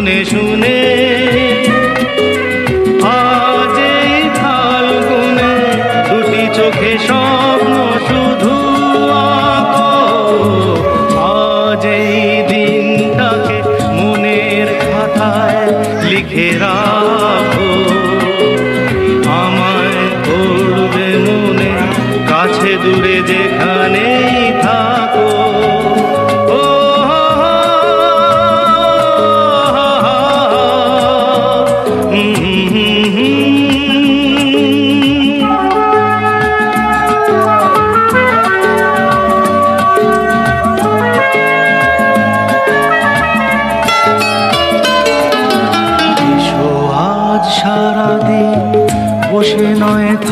শুনে শুনে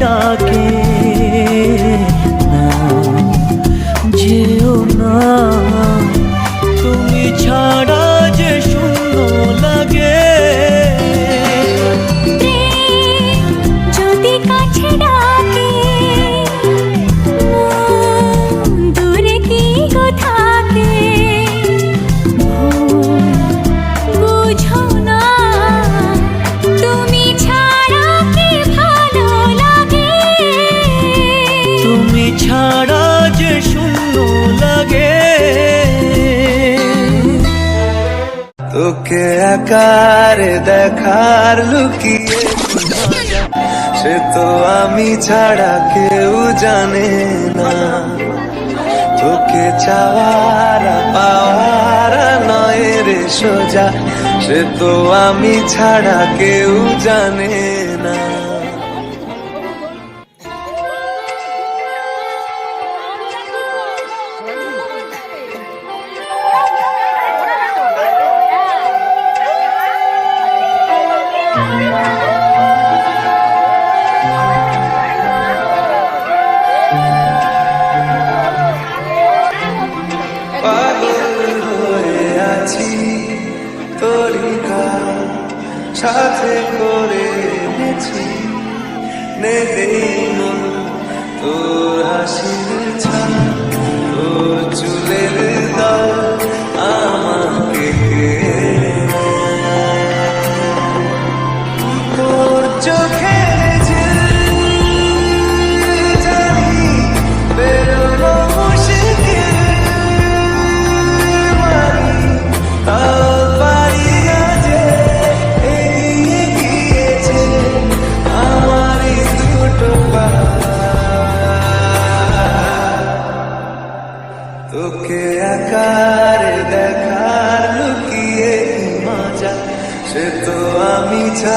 কাছে আকারে দেখার লুকিয়ে সে তো আমি ছাড়া কেউ জানে না। তোকে চাওয়ার, পাওয়ার নয় রে সোজা, সে তো আমি ছাড়া কেউ জানে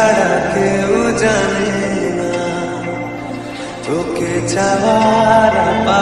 ছাড়া কেউ জানে না। তোকে চাওয়ার পা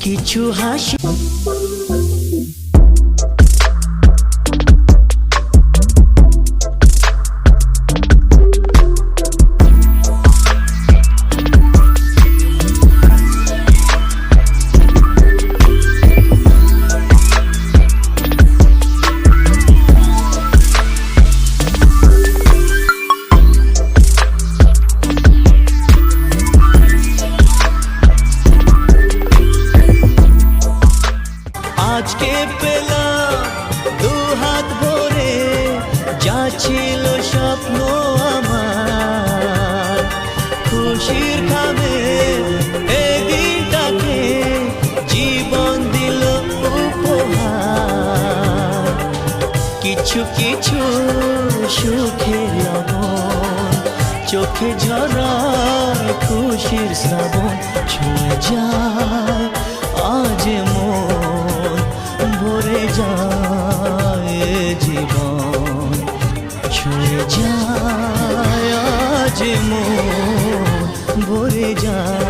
কিছু হাসি কিছু কিছু সুখে লবণ, চোখে ঝরা খুশির শ্রাবণ, ছুঁয়ে যায়, আজ মন ভরে যায় জীবন। ছুঁয়ে যায়, আজ মন ভরে যায়।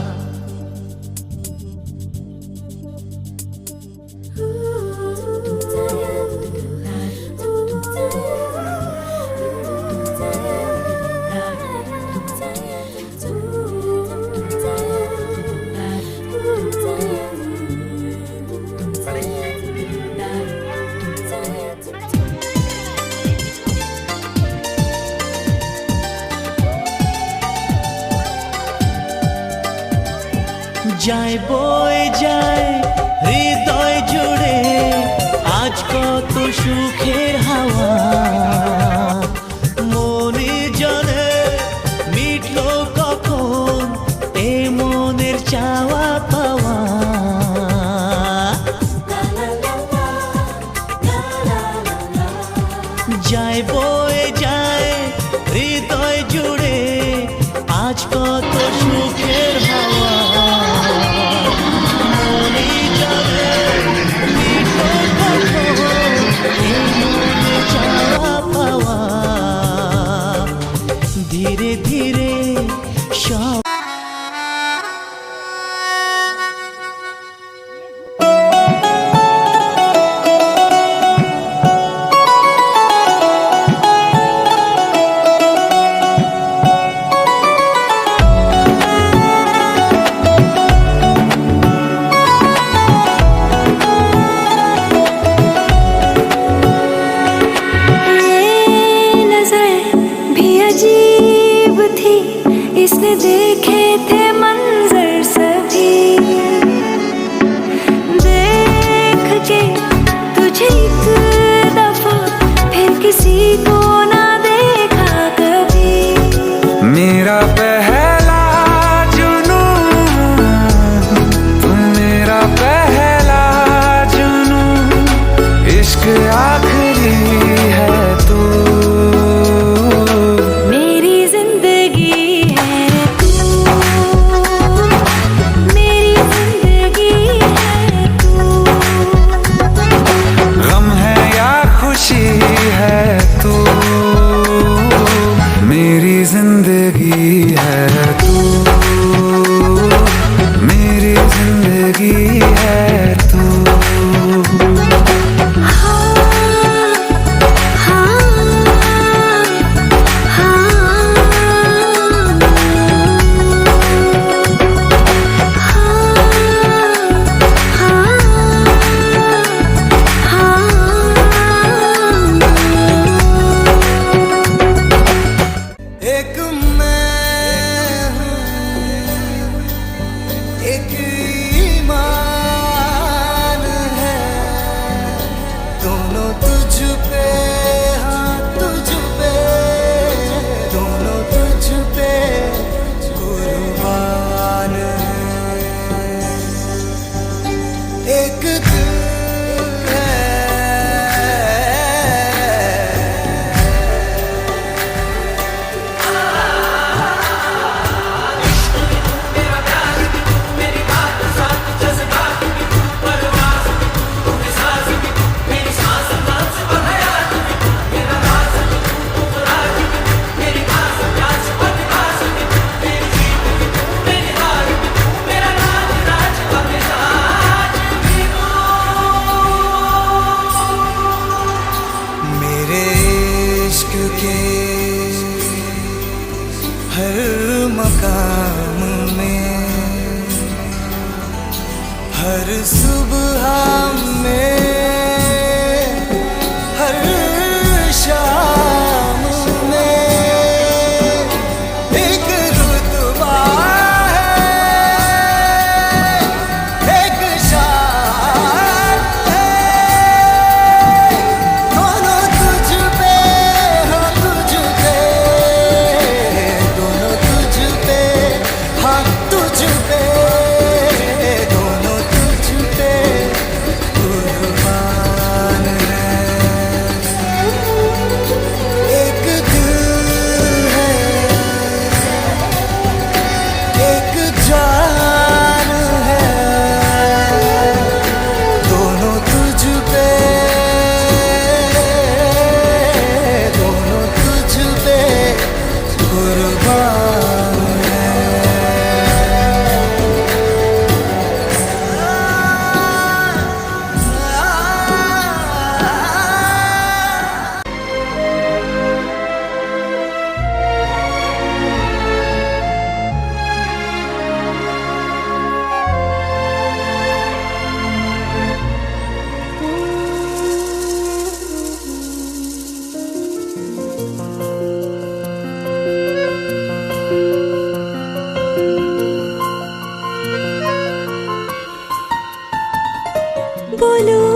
बोलो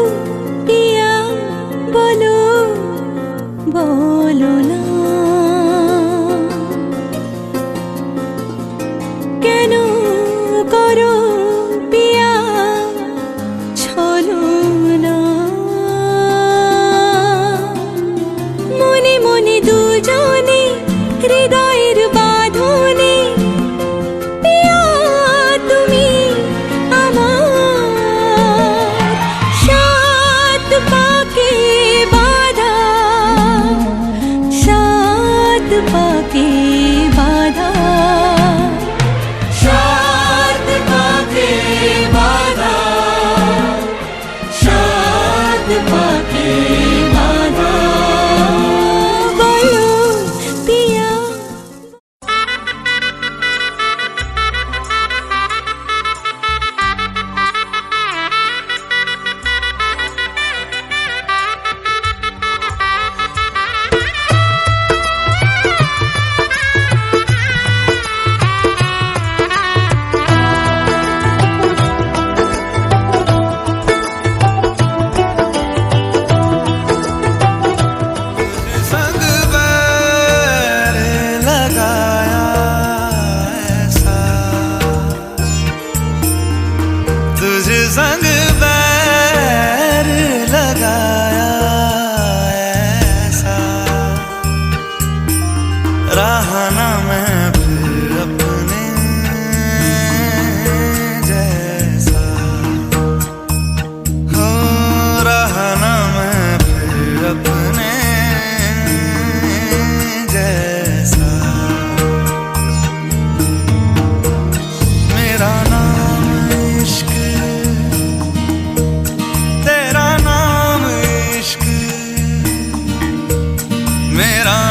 मेरा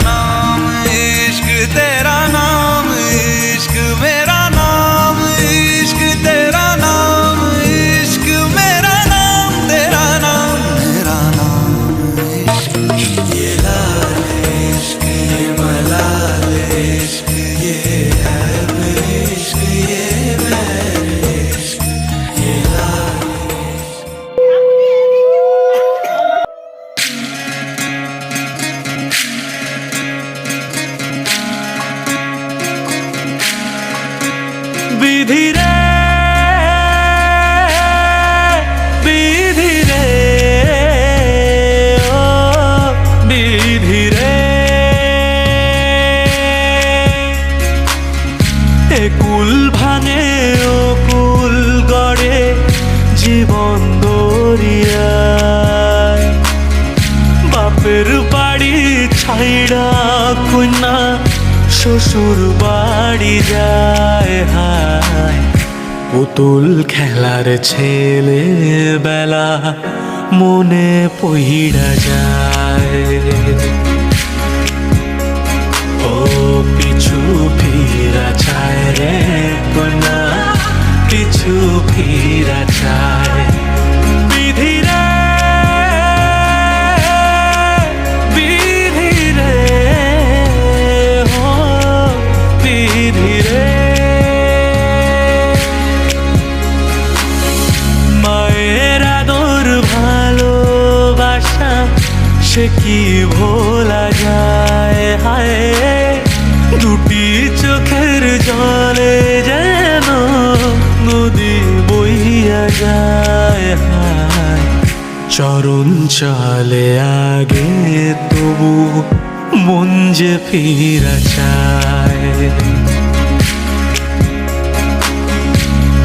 পুতুল খেলার ছেলে বেলা মনে পহিরা যায়। ও পিছু ফিরা চরণ চলে আগে, তবু মন যে ফিরা চায়।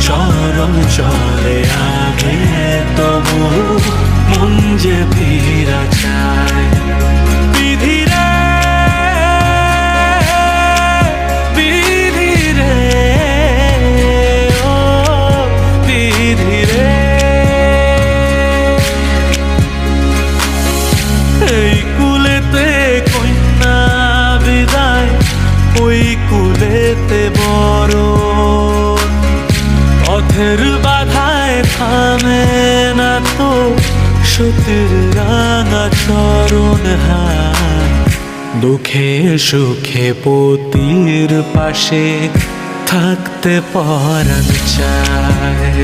চরণ চলে আগে, তবু মন যে ফিরা চায়। পথের বাধায় থামে না তো সতীর রাঙা চরণ হায় দুঃখে সুখে পতির পাশে থাকতে পরাণ চায়।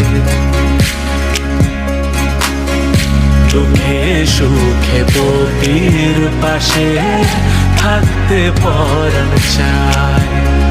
দুঃখে সুখে পতির পাশে থাকতে পরাণ চায়।